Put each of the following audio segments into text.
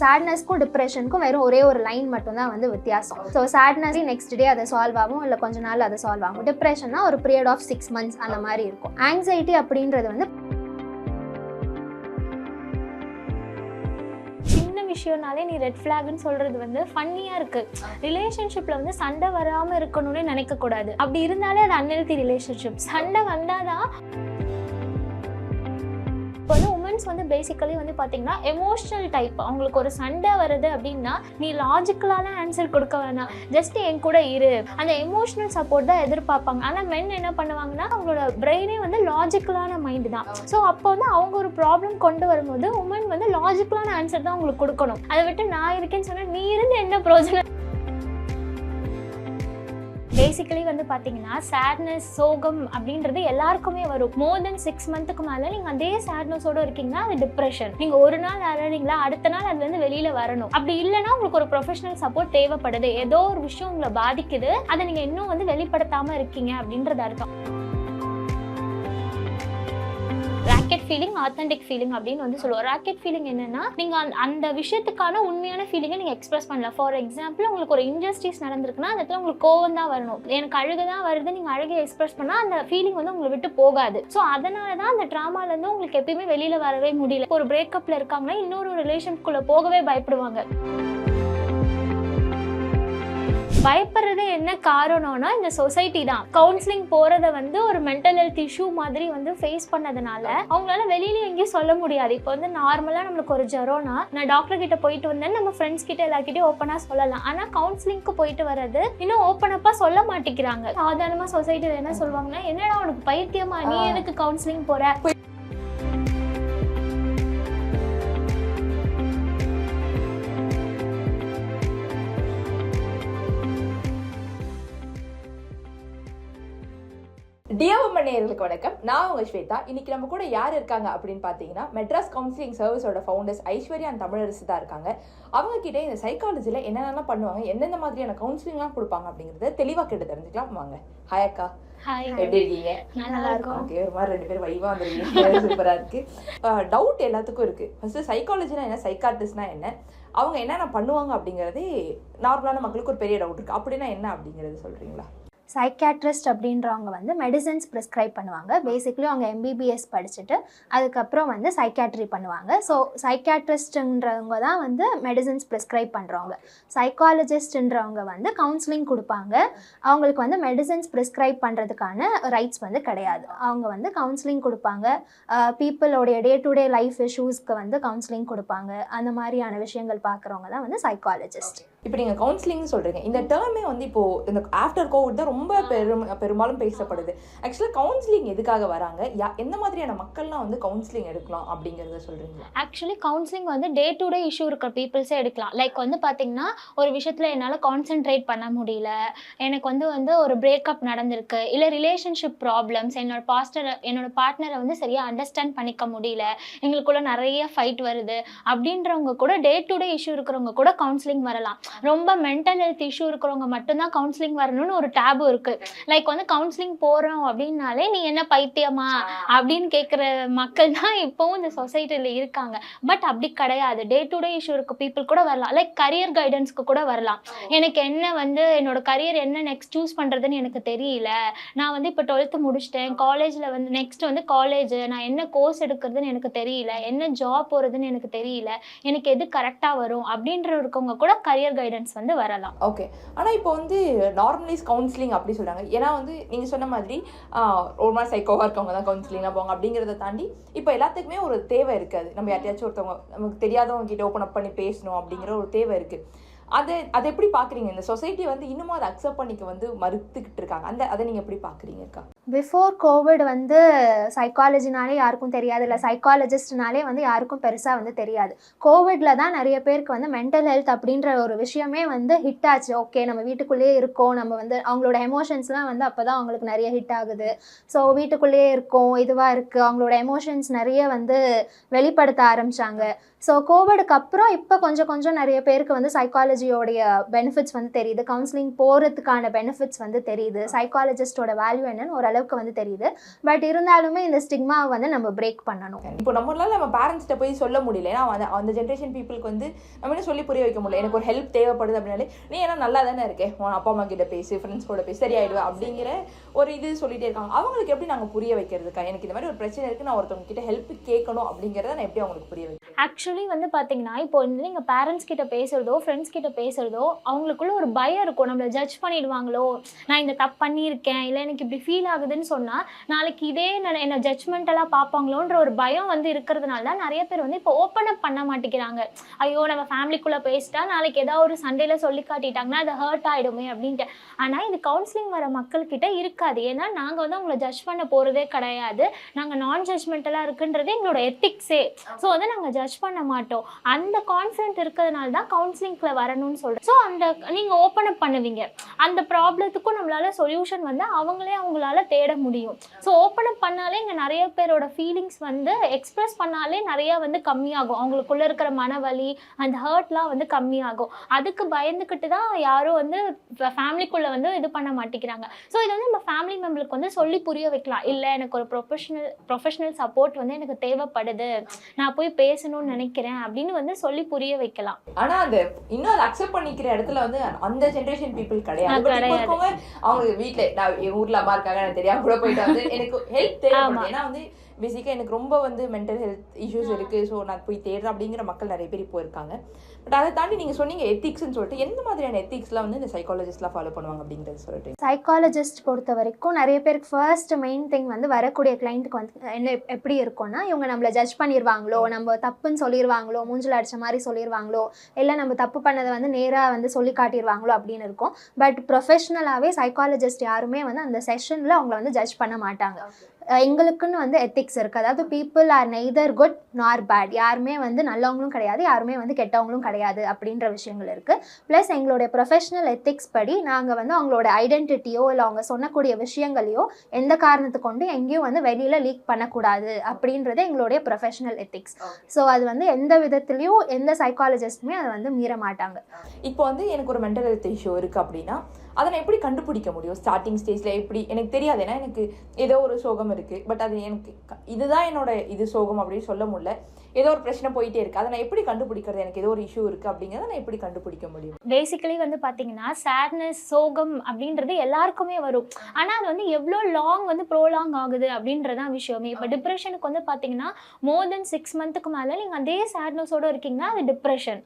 சேட்னஸ்க்கும் டிப்ரெஷனுக்கும் வெறும் ஒரே ஒரு லைன் மட்டும்தான் வந்து வித்தியாசம். ஸோ சேட்னஸ் நெக்ஸ்ட் டே அதை சால்வ் ஆகும் இல்லை கொஞ்ச நாள் அதை சால்வ் ஆகும். டிப்ரெஷன்னா ஒரு பீரியட் ஆஃப் சிக்ஸ் மந்த்ஸ் அந்த மாதிரி இருக்கும். ஆங்ஸைட்டி அப்படின்றது வந்து சின்ன விஷயம்னாலே நீ ரெட் ஃப்ளாக்னு சொல்றது வந்து ஃபன்னியா இருக்கு. ரிலேஷன்ஷிப்ல வந்து சண்டை வராம இருக்கணும்னு நினைக்க கூடாது. அப்படி இருந்தாலே அது அன்ஹெல்தி ரிலேஷன்ஷிப் சண்டை வந்தாதான் தான் வந்து உமன்ஸ் வந்து பேசிக்கலி வந்து பார்த்தீங்கன்னா எமோஷனல் டைப் அவங்களுக்கு ஒரு சண்டை வருது அப்படின்னா நீ லாஜிக்கலான ஆன்சர் கொடுக்க வேணாம். ஜஸ்ட் என் கூட இரு. அந்த எமோஷனல் சப்போர்ட் தான் எதிர்பார்ப்பாங்க. ஆனால் மென் என்ன பண்ணுவாங்கன்னா அவங்களோட பிரெயினே வந்து லாஜிக்கலான மைண்டு தான். ஸோ அப்போ வந்து அவங்க ஒரு ப்ராப்ளம் கொண்டு வரும்போது உமன் வந்து லாஜிக்கலான ஆன்சர் தான் அவங்களுக்கு கொடுக்கணும். அதை விட்டு நான் இருக்கேன்னு சொன்னா நீ இருந்து என்ன பிரோஜனம் பேசிக்கலி வந்து பார்த்தீங்கன்னா சேட்னஸ் சோகம் அப்படின்றது எல்லாருக்குமே வரும். மோர் தென் சிக்ஸ் மந்த்துக்கு மேலே நீங்கள் அதே சேட்னஸோட இருக்கீங்கன்னா அது டிப்ரெஷன் நீங்கள் ஒரு நாள் அழறீங்களா அடுத்த நாள் அது வந்து வெளியில் வரணும். அப்படி இல்லைன்னா உங்களுக்கு ஒரு ப்ரொஃபஷனல் சப்போர்ட் தேவைப்படுது. ஏதோ ஒரு விஷயம் உங்களை பாதிக்குது. அதை நீங்கள் இன்னும் வந்து வெளிப்படுத்தாமல் இருக்கீங்க அப்படின்றது அர்த்தம். ஃபீலிங் ஆத்தென்டிக் ஃபீலிங் அப்படின்னு வந்து சொல்லுவோம். ராக்கெட் ஃபீலிங் என்னன்னா நீங்க அந்த- அந்த விஷயத்துக்கான உண்மையான ஃபீலிங்கை நீங்க எக்ஸ்பிரஸ் பண்ணல ஃபார் எக்ஸாம்பிள் உங்களுக்கு ஒரு இன்ஜஸ்டிஸ் நடந்திருக்குன்னா அந்த இடத்துல உங்களுக்கு கோவம் தான் வரணும். எனக்கு அழுகு தான் வருது நீங்க அழுகை எக்ஸ்பிரஸ் பண்ணா அந்த ஃபீலிங் வந்து உங்களை விட்டு போகாது. ஸோ அதனால தான் அந்த ட்ராமால இருந்து உங்களுக்கு எப்பயுமே வெளியில வரவே முடியல. ஒரு பிரேக்கப்ல இருக்காங்கன்னா இன்னொரு ரிலேஷன்குள்ள போகவே பயப்படுவாங்க. பயப்படுறது என்ன காரணம்னா இந்த சொசைட்டி தான். கவுன்சிலிங் போறத வந்து ஒரு மென்டல் ஹெல்த் இஷ்யூ மாதிரி வந்து ஃபேஸ் பண்ணதுனால அவங்களால வெளியில எங்கேயும் சொல்ல முடியாது. இப்போ வந்து நார்மலா நம்மளுக்கு ஒரு ஜுரம்னா நான் டாக்டர் கிட்ட போயிட்டு வந்தேன் நம்ம ஃப்ரெண்ட்ஸ் கிட்ட எல்லார்கிட்டயும் ஓப்பனா சொல்லலாம். ஆனா கவுன்சிலிங்க்கு போயிட்டு வர்றது இன்னும் ஓப்பன் அப்பா சொல்ல மாட்டேங்கிறாங்க. சாதாரணமா சொசைட்டில என்ன சொல்லுவாங்கன்னா என்னடா உனக்கு பைத்தியமா? நீ எதுக்கு கவுன்சிலிங் போற? டிஎம்எம் நேயர்களுக்கு வணக்கம். நான் உங்க ஸ்வேதா. இன்னைக்கு நம்ம கூட யார் இருக்காங்க அப்படின்னு பார்த்தீங்கன்னா மெட்ராஸ் கவுன்சிலிங் சர்வீஸோட ஃபவுண்டர்ஸ் ஐஸ்வர்யா தமிழரசு தான் இருக்காங்க. அவங்க கிட்ட இந்த சைக்காலஜியில் என்னென்னலாம் பண்ணுவாங்க எந்தெந்த மாதிரியான கவுன்சிலிங்லாம் கொடுப்பாங்க அப்படிங்கறத தெளிவாக கேட்டு தெரிஞ்சுக்கலாம். வாங்க. ஹாய் அக்கா. ஹாய் எப்படி இருக்கீங்க? நல்லா இருக்கும் ஓகே ஒரு மாதிரி ரெண்டு பேரும் வைவா வந்துருக்கீங்க. சூப்பரா இருக்கு. டவுட் எல்லாத்துக்கும் இருக்கு. ஃபர்ஸ்ட் சைக்காலஜினா என்ன? சைக்காட்ரிஸ்ட்னா என்ன? அவங்க என்னென்ன பண்ணுவாங்க அப்படிங்கறதே நார்மலான மக்களுக்கு ஒரு பெரிய டவுட் இருக்கு. அப்படின்னா என்ன அப்படிங்கறது சொல்றீங்களா? சைக்காட்ரிஸ்ட் அப்படின்றவங்க வந்து மெடிசன்ஸ் ப்ரிஸ்கிரைப் பண்ணுவாங்க. பேசிக்லி அவங்க எம்பிபிஎஸ் படிச்சுட்டு அதுக்கப்புறம் வந்து சைக்காட்ரி பண்ணுவாங்க. ஸோ சைக்காட்ரிஸ்ட்ன்றவங்க தான் வந்து மெடிசன்ஸ் ப்ரிஸ்கிரைப் பண்ணுறவங்க சைக்காலஜிஸ்ட்ன்றவங்க வந்து கவுன்சிலிங் கொடுப்பாங்க. அவங்களுக்கு வந்து மெடிசன்ஸ் ப்ரிஸ்கிரைப் பண்ணுறதுக்கான ரைட்ஸ் வந்து கிடையாது. அவங்க வந்து கவுன்சிலிங் கொடுப்பாங்க. பீப்புளோடைய டே டு டே லைஃப் இஷ்யூஸ்க்கு வந்து கவுன்சிலிங் கொடுப்பாங்க. அந்த மாதிரியான விஷயங்கள் பார்க்குறவங்க தான் வந்து சைக்காலஜிஸ்ட் இப்போ நீங்க கவுன்சிலிங் சொல்றீங்க. இந்த டேர்மே வந்து இப்போ இந்த ஆஃப்டர் கோவிட் தான் ரொம்ப பெரும் பெரும்பாலும் பேசப்படுது. ஆக்சுவலாக கவுன்சிலிங் எதுக்காக வராங்க? யா- எந்த மாதிரியான மக்கள்லாம் வந்து கவுன்சிலிங் எடுக்கலாம் அப்படிங்கறத சொல்றீங்களா? ஆக்சுவலி கவுன்சிலிங் வந்து டே டு டே இஷ்யூ இருக்கிற பீப்புள்ஸே எடுக்கலாம். லைக் வந்து பார்த்தீங்கன்னா ஒரு விஷயத்தில் என்னால் கான்சென்ட்ரேட் பண்ண முடியல. எனக்கு வந்து வந்து ஒரு பிரேக்கப் நடந்திருக்கு. இல்லை ரிலேஷன்ஷிப் ப்ராப்ளம்ஸ் என்னோட பாஸ்டர் என்னோட பார்ட்னரை வந்து சரியாக அண்டர்ஸ்டாண்ட் பண்ணிக்க முடியல. எங்களுக்குள்ள நிறைய ஃபைட் வருது. அப்படின்றவங்க கூட டே டு டே இஷ்யூ இருக்கிறவங்க கூட கவுன்சிலிங் வரலாம். ரொம்ப மென்டல் ஹெல்த் இஷ்யூ இருக்கிறவங்க மட்டும்தான் கவுன்சிலிங் வரணும்னு ஒரு டேபு இருக்கு. லைக் வந்து கவுன்சிலிங் போகிறோம் அப்படின்னாலே நீ என்ன பைத்தியமா அப்படின்னு கேட்குற மக்கள் தான் இப்போவும் இந்த சொசைட்டியில் இருக்காங்க. பட் அப்படி கிடையாது. டே டு டே இஷ்யூ இருக்க பீப்புள் கூட வரலாம். லைக் கரியர் கைடன்ஸ்க்கு கூட வரலாம். எனக்கு என்ன வந்து என்னோட கரியர் என்ன நெக்ஸ்ட் சூஸ் பண்ணுறதுன்னு எனக்கு தெரியல. நான் வந்து இப்போ டுவெல்த்து முடிச்சிட்டேன். காலேஜில் வந்து நெக்ஸ்ட் வந்து காலேஜ் நான் என்ன கோர்ஸ் எடுக்கிறதுன்னு எனக்கு தெரியல. என்ன ஜாப் போகிறதுன்னு எனக்கு தெரியல. எனக்கு எது கரெக்டாக வரும்? அப்படின்ற இருக்கவங்க கூட கரியர் கைடன்ஸ் வந்து வரலாம். ஓகே ஆனால் இப்போ வந்து நார்மலைஸ் கவுன்சிலிங் அப்படி சொல்கிறாங்க ஏன்னா வந்து நீங்கள் சொன்ன மாதிரி ஒரு மாதிரி சைக்கோவாக இருக்கவங்க தான் கவுன்சிலிங்லாம் போவாங்க அப்படிங்கிறத தாண்டி இப்போ எல்லாத்துக்குமே ஒரு தேவை இருக்காது. நம்ம யார்ட்டையாச்சும் ஒருத்தவங்க நமக்கு தெரியாதவங்க கிட்ட ஓப்பன் அப் பண்ணி பேசணும் அப்படிங்கிற ஒரு தேவை இருக்குது அதை அதை எப்படி பார்க்குறீங்க இந்த சொசைட்டி வந்து இன்னமும் அதை அக்செப்ட் பண்ணிக்க வந்து மறுத்துக்கிட்டு இருக்காங்க. அந்த அதை நீங்கள் எப்படி பார்க்குறீங்கக்கா பிஃபோர் கோவிட் வந்து சைக்காலஜினாலே யாருக்கும் தெரியாது. இல்லை சைக்காலஜிஸ்ட்னாலே வந்து யாருக்கும் பெருசாக வந்து தெரியாது. கோவிட்ல தான் நிறைய பேருக்கு வந்து மென்டல் ஹெல்த் அப்படின்ற ஒரு விஷயமே வந்து ஹிட் ஆச்சு. ஓகே நம்ம வீட்டுக்குள்ளேயே இருக்கோம். நம்ம வந்து அவங்களோட எமோஷன்ஸ்லாம் வந்து அப்போ தான் அவங்களுக்கு நிறைய ஹிட் ஆகுது. ஸோ வீட்டுக்குள்ளேயே இருக்கோம். இதுவாக இருக்குது அவங்களோட எமோஷன்ஸ் நிறைய வந்து வெளிப்படுத்த ஆரம்பித்தாங்க ஸோ கோவிடுக்கு அப்புறம் இப்போ கொஞ்சம் கொஞ்சம் நிறைய பேருக்கு வந்து சைக்காலஜியோடைய பெனிஃபிட்ஸ் வந்து தெரியுது. கவுன்சிலிங் போகிறதுக்கான பெனிஃபிட்ஸ் வந்து தெரியுது. சைக்காலஜிஸ்டோட வேல்யூ என்னன்னு ஒரு ஓரளவுக்கு வந்து தெரியுது. பட் இருந்தாலுமே இந்த ஸ்டிக்மாவை வந்து நம்ம பிரேக் பண்ணணும். இப்போ நம்மளால நம்ம பேரண்ட்ஸ்கிட்ட போய் சொல்ல முடியல. ஏன்னா அந்த அந்த ஜென்ரேஷன் பீப்புளுக்கு வந்து நம்ம இன்னும் சொல்லி புரிய வைக்க முடியல. எனக்கு ஒரு ஹெல்ப் தேவைப்படுது அப்படின்னாலே நீ ஏன்னா நல்லா தானே இருக்கே? உன் அப்பா அம்மா கிட்ட பேசு ஃப்ரெண்ட்ஸ் கூட பேசி சரியாயிடுவேன் அப்படிங்கிற ஒரு இது சொல்லிட்டே இருக்காங்க. அவங்களுக்கு எப்படி நாங்கள் புரிய வைக்கிறதுக்கா? எனக்கு இந்த மாதிரி ஒரு பிரச்சனை இருக்கு. நான் ஒருத்தவங்க கிட்ட ஹெல்ப் கேட்கணும் அப்படிங்கிறத நான் எப்படி அவங்களுக்கு புரிய வைக்கிறேன் ஆக்சுவலி வந்து பார்த்தீங்கன்னா இப்போ வந்து நீங்கள் பேரண்ட்ஸ் கிட்ட பேசுகிறதோ ஃப்ரெண்ட்ஸ் கிட்ட பேசுகிறதோ அவங்களுக்குள்ள ஒரு பயம் இருக்கும். நம்மளை ஜட்ஜ் பண்ணிடுவாங்களோ நான் இந்த தப்பு பண்ணியிருக்கேன். இல்லை எனக்கு இப்படி ஃபீல் ஆகுதுன்னு சொன்னால் நாளைக்கு இதே நான் என்ன ஜட்ஜ்மெண்டெல்லாம் பார்ப்பாங்களோன்ற ஒரு பயம் வந்து இருக்கிறதுனால தான் நிறைய பேர் வந்து இப்போ ஓப்பன் அப் பண்ண மாட்டேங்கிறாங்க. ஐயோ நம்ம ஃபேமிலிக்குள்ளே பேசிட்டா நாளைக்கு ஏதாவது ஒரு சண்டையில் சொல்லி காட்டிட்டாங்கன்னா அது ஹர்ட் ஆகிடுமே அப்படின்ட்டு. ஆனால் இது கவுன்சிலிங் வர மக்கள்கிட்ட இருக்காது. ஏன்னா நாங்கள் வந்து அவங்கள ஜட்ஜ் பண்ண போகிறதே கிடையாது. நாங்கள் நான் ஜட்மெண்டலாக இருக்குன்றது எங்களோட எத்திக்ஸே ஸோ வந்து நாங்கள் ஜட்ஜ் பண்ண மாட்டோம். அந்த கான்ஃபிடென்ட் இருக்கிறதுனால தான் கவுன்சிலிங்கில் வரணும்னு சொல்கிறேன் ஸோ அந்த நீங்கள் ஓப்பன் அப் பண்ணுவீங்க. அந்த ப்ராப்ளத்துக்கும் நம்மளால சொல்யூஷன் வந்து அவங்களே அவங்களால தேட முடியும். ஸோ ஓப்பன் அப் பண்ணாலே இங்கே நிறைய பேரோட ஃபீலிங்ஸ் வந்து எக்ஸ்பிரஸ் பண்ணாலே நிறைய வந்து கம்மியாகும். அவங்களுக்குள்ள இருக்கிற மனவலி அந்த ஹர்ட்லாம் வந்து கம்மியாகும். அதுக்கு பயந்துக்கிட்டு தான் யாரும் வந்து ஃபேமிலிக்குள்ளே வந்து இது பண்ண மாட்டேங்கிறாங்க. ஸோ இது வந்து நம்ம ஃபேமிலி மெம்பருக்கு வந்து சொல்லி புரிய வைக்கலாம். இல்லை எனக்கு ஒரு ப்ரொஃபஷனல் ப்ரொஃபஷனல் சப்போர்ட் வந்து எனக்கு தேவைப்படுது. நான் போய் பேசணும்னு நினைக்கிறேன் அப்படின்னு வந்து சொல்லி புரிய வைக்கலாம். ஆனா அந்த இன்னும் அதை அக்செப்ட் பண்ணிக்கிற இடத்துல வந்து அந்த ஜென்ரேஷன் பீப்புள் கிடையாது. அவங்க வீட்ல நான் ஊர்ல அம்மா இருக்காங்க தெரியாம கூட போயிட்டு வந்து எனக்கு ஹெல்ப் தேவைப்படுது. ஏன்னா வந்து பேசிக்காக எனக்கு ரொம்ப வந்து மென்டல் ஹெல்த் இஷ்யூஸ் இருக்கு. ஸோ நான் போய் தேடுறேன் அப்படிங்கிற மக்கள் நிறைய பேர் இப்போ இருக்காங்க. பட் அதை தாண்டி நீங்க சொன்னீங்க எத்திக்ஸ்னு சொல்லிட்டு எந்த மாதிரியான எத்திக்ஸ்லாம் வந்து இந்த சைக்காலஜிஸ்ட்லாம் ஃபாலோ பண்ணுவாங்க அப்படிங்கறது சொல்லிட்டு? சைக்காலஜிஸ்ட் பொறுத்த வரைக்கும் நிறைய பேருக்கு ஃபர்ஸ்ட் மெயின் திங் வந்து வரக்கூடிய கிளைண்ட்டுக்கு வந்து என்ன எப்- எப்படி இருக்கும்னா இவங்க நம்மளை ஜட்ஜ் பண்ணிடுவாங்களோ நம்ம தப்புன்னு சொல்லிடுவாங்களோ மூஞ்சில் அடிச்ச மாதிரி சொல்லிடுவாங்களோ இல்லை நம்ம தப்பு பண்ணதை வந்து நேராக வந்து சொல்லி காட்டிடுவாங்களோ அப்படின்னு இருக்கும். பட் ப்ரொஃபஷ்னலாகவே சைக்காலஜிஸ்ட் யாருமே வந்து அந்த செஷனில் அவங்கள வந்து ஜட்ஜ் பண்ண மாட்டாங்க. எங்களுக்குன்னு வந்து எத்திக்ஸ் இருக்குது அதாவது people are neither good nor bad யாருமே வந்து நல்லவங்களும் கிடையாது யாருமே வந்து கெட்டவங்களும் கிடையாது அப்படின்ற விஷயங்கள் இருக்குது ப்ளஸ் எங்களுடைய ப்ரொஃபஷனல் எத்திக்ஸ் படி நாங்கள் வந்து அவங்களோட ஐடென்டிட்டியோ இல்லை அவங்க சொன்னக்கூடிய விஷயங்களையோ எந்த காரணத்தை கொண்டு எங்கேயும் வந்து வெளியில் லீக் பண்ணக்கூடாது அப்படின்றது எங்களுடைய ப்ரொஃபஷனல் எத்திக்ஸ் ஸோ அது வந்து எந்த விதத்துலேயும் எந்த சைக்காலஜிஸ்ட்டுமே அதை வந்து மீற மாட்டாங்க. இப்போ வந்து எனக்கு ஒரு மென்டல் ஹெல்த் இஷ்யூ இருக்கு அப்படின்னா அதை நான் எப்படி கண்டுபிடிக்க முடியும்? ஸ்டார்டிங் ஸ்டேஜில் எப்படி? எனக்கு தெரியாது. ஏன்னா எனக்கு ஏதோ ஒரு சோகம் இருக்குது பட் அது எனக்கு க- இதுதான் என்னோட இது சோகம் அப்படின்னு சொல்ல முடியல. ஏதோ ஒரு பிரச்சனை போயிட்டே இருக்கு. அதை நான் எப்படி கண்டுபிடிக்கிறது? எனக்கு ஏதோ ஒரு இஷ்யூ இருக்கு அப்படிங்கிறத நான் எப்படி கண்டுபிடிக்க முடியும்? பேசிக்கலி வந்து பார்த்தீங்கன்னா சேட்னஸ் சோகம் அப்படின்றது எல்லாருக்குமே வரும். ஆனால் அது வந்து எவ்வளோ லாங் வந்து ப்ரோலாங் ஆகுது அப்படின்றதான் விஷயமே. இப்போ டிப்ரெஷனுக்கு வந்து பார்த்தீங்கன்னா மோர் தென் சிக்ஸ் மந்த்துக்கு மேலே நீங்கள் அதே சேட்னஸோட இருக்கீங்கன்னா அது டிப்ரெஷன்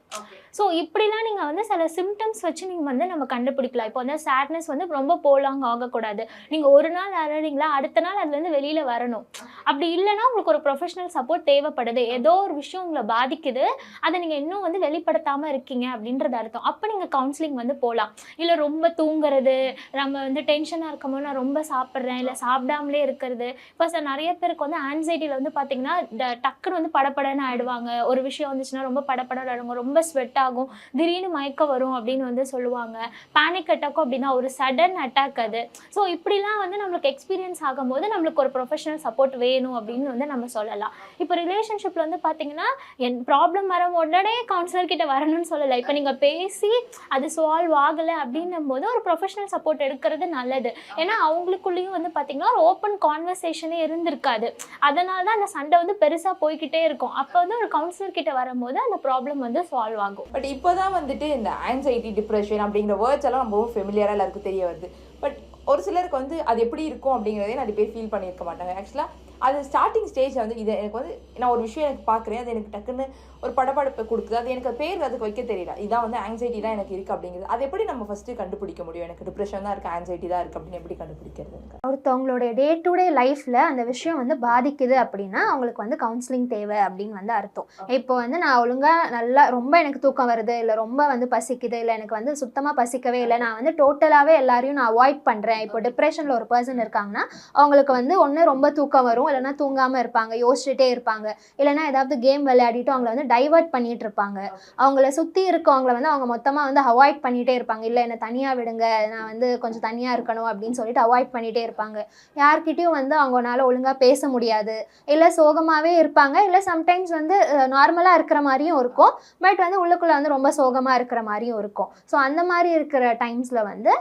ஸோ இப்படிலாம் நீங்கள் வந்து சில சிம்டம்ஸ் வச்சு நீங்கள் வந்து நம்ம கண்டுபிடிக்கலாம். இப்போ வந்து சேட்னஸ் வந்து ரொம்ப ப்ரோலாங் ஆகக்கூடாது. நீங்கள் ஒரு நாள் அழறீங்களா அடுத்த நாள் அதுலேருந்து வெளியில் வரணும். அப்படி இல்லைன்னா உங்களுக்கு ஒரு ப்ரொஃபஷனல் சப்போர்ட் தேவைப்படுது. ஏதோ ஒரு விஷயம் உங்களை பாதிக்குது அதை நீங்கள் இன்னும் வந்து வெளிப்படுத்தாமல் இருக்கீங்க அப்படின்றது அர்த்தம். அப்போ நீங்கள் கவுன்சிலிங் வந்து போகலாம் இல்லை ரொம்ப தூங்குறது நம்ம வந்து டென்ஷனாக இருக்கும்போது நான் ரொம்ப சாப்பிட்றேன் இல்லை சாப்பிடாமலே இருக்கிறது. இப்போ சார் நிறைய பேருக்கு வந்து ஆன்சைட்டியில் வந்து பார்த்தீங்கன்னா ட- டக்குன்னு வந்து படபடன்னு ஆயிடுவாங்க. ஒரு விஷயம் வந்துச்சுன்னா ரொம்ப படப்படம் ஆயிடுவாங்க. ரொம்ப ஸ்வெட் ஆகும். திடீர்னு மயக்கம் வரும் அப்படின்னு வந்து சொல்லுவாங்க. பேனிக் அட்டாக்கும் அப்படின்னா ஒரு சடன் அட்டாக் அது. ஸோ இப்படிலாம் வந்து நம்மளுக்கு எக்ஸ்பீரியன்ஸ் ஆகும்போது நம்மளுக்கு ஒரு ப்ரொஃபஷனல் சப்போர்ட் வேணும் அப்படின்னு வந்து நம்ம சொல்லலாம். இப்போ ரிலேஷன்ஷிப்பில் வந்து பார்த்தீங்கன்னா என் ப்ராப்ளம் வர உடனே கவுன்சிலர் கிட்ட வரணும்னு சொல்லலை. இப்போ நீங்கள் பேசி அது சால்வ் ஆகலை அப்படின்னும் போது ஒரு ப்ரொஃபஷனல் சப்போர்ட் எடுக்கிறது நல்லது. ஏன்னா அவங்களுக்குள்ளேயும் வந்து பார்த்தீங்கன்னா ஒரு ஓப்பன் கான்வர்சேஷனே இருந்திருக்காது. அதனால தான் அந்த சண்டை வந்து பெருசாக போய்கிட்டே இருக்கும். அப்போ வந்து ஒரு கவுன்சிலர் கிட்ட வரும்போது அந்த ப்ராப்ளம் வந்து சால்வ் ஆகும். பட் இப்போ தான் வந்துட்டு இந்த ஆன்சைட்டி டிப்ரெஷன் அப்படிங்கிற வேர்ட்ஸ் எல்லாம் ரொம்ப ஃபெமிலியராக எல்லாருக்கும் தெரிய வருது. பட் ஒரு சிலருக்கு வந்து அது எப்படி இருக்கும் அப்படிங்கிறதே நிறைய பேர் ஃபீல் பண்ணியிருக்க மாட்டாங்க. ஆக்சுவலாக அது ஸ்டார்டிங் ஸ்டேஜ் வந்து இது எனக்கு வந்து நான் ஒரு விஷயம் எனக்கு பார்க்குறேன் அது எனக்கு டக்குன்னு ஒரு படபடப்பை கொடுக்குது அது எனக்கு பேர் அதுக்கு வைக்க தெரியல. இதான் வந்து ஆங்ஸைட்டி தான் எனக்கு இருக்குது அப்படிங்கிறது. அது எப்படி நம்ம ஃபஸ்ட்டு கண்டுபிடிக்க முடியும்? எனக்கு டிப்ரெஷன் தான் இருக்குது ஆங்ஸைட்டி தான் இருக்குது அப்படின்னு எப்படி கண்டுபிடிக்கிறது ஒருத்தவங்களுடைய டே டு டே லைஃப்பில் அந்த விஷயம் வந்து பாதிக்குது அப்படின்னா அவங்களுக்கு வந்து கவுன்சிலிங் தேவை அப்படின்னு வந்து அர்த்தம். இப்போ வந்து நான் ஒழுங்காக நல்லா ரொம்ப எனக்கு தூக்கம் வருது இல்லை ரொம்ப வந்து பசிக்குது இல்லை எனக்கு வந்து சுத்தமாக பசிக்கவே இல்லை நான் வந்து டோட்டலாகவே எல்லாரையும் நான் அவாய்ட் பண்ணுறேன் இப்போ டிப்ரெஷனில் ஒரு பர்சன் இருக்காங்கன்னா அவங்களுக்கு வந்து ஒன்று ரொம்ப தூக்கம் வரும் இல்லைன்னா தூங்காமல் இருப்பாங்க யோசிச்சுட்டே இருப்பாங்க. இல்லைன்னா ஏதாவது கேம் விளையாடிட்டு அவங்கள வந்து டைவர்ட் பண்ணிட்டு இருப்பாங்க. அவங்கள சுற்றி இருக்கவங்கள வந்து அவங்க மொத்தமாக வந்து அவாய்ட் பண்ணிகிட்டே இருப்பாங்க. இல்லை என்னை தனியாக விடுங்க. நான் வந்து கொஞ்சம் தனியாக இருக்கணும் அப்படின்னு சொல்லிட்டு அவாய்ட் பண்ணிகிட்டே இருப்பாங்க. யார்கிட்டேயும் வந்து அவங்களால ஒழுங்காக பேச முடியாது. இல்லை சோகமாகவே இருப்பாங்க. இல்லை சம்டைம்ஸ் வந்து நார்மலாக இருக்கிற மாதிரியும் இருக்கும். பட் வந்து உள்ளுக்குள்ளே வந்து ரொம்ப சோகமாக இருக்கிற மாதிரியும் இருக்கும். ஸோ அந்த மாதிரி இருக்கிற டைம்ஸில் வந்து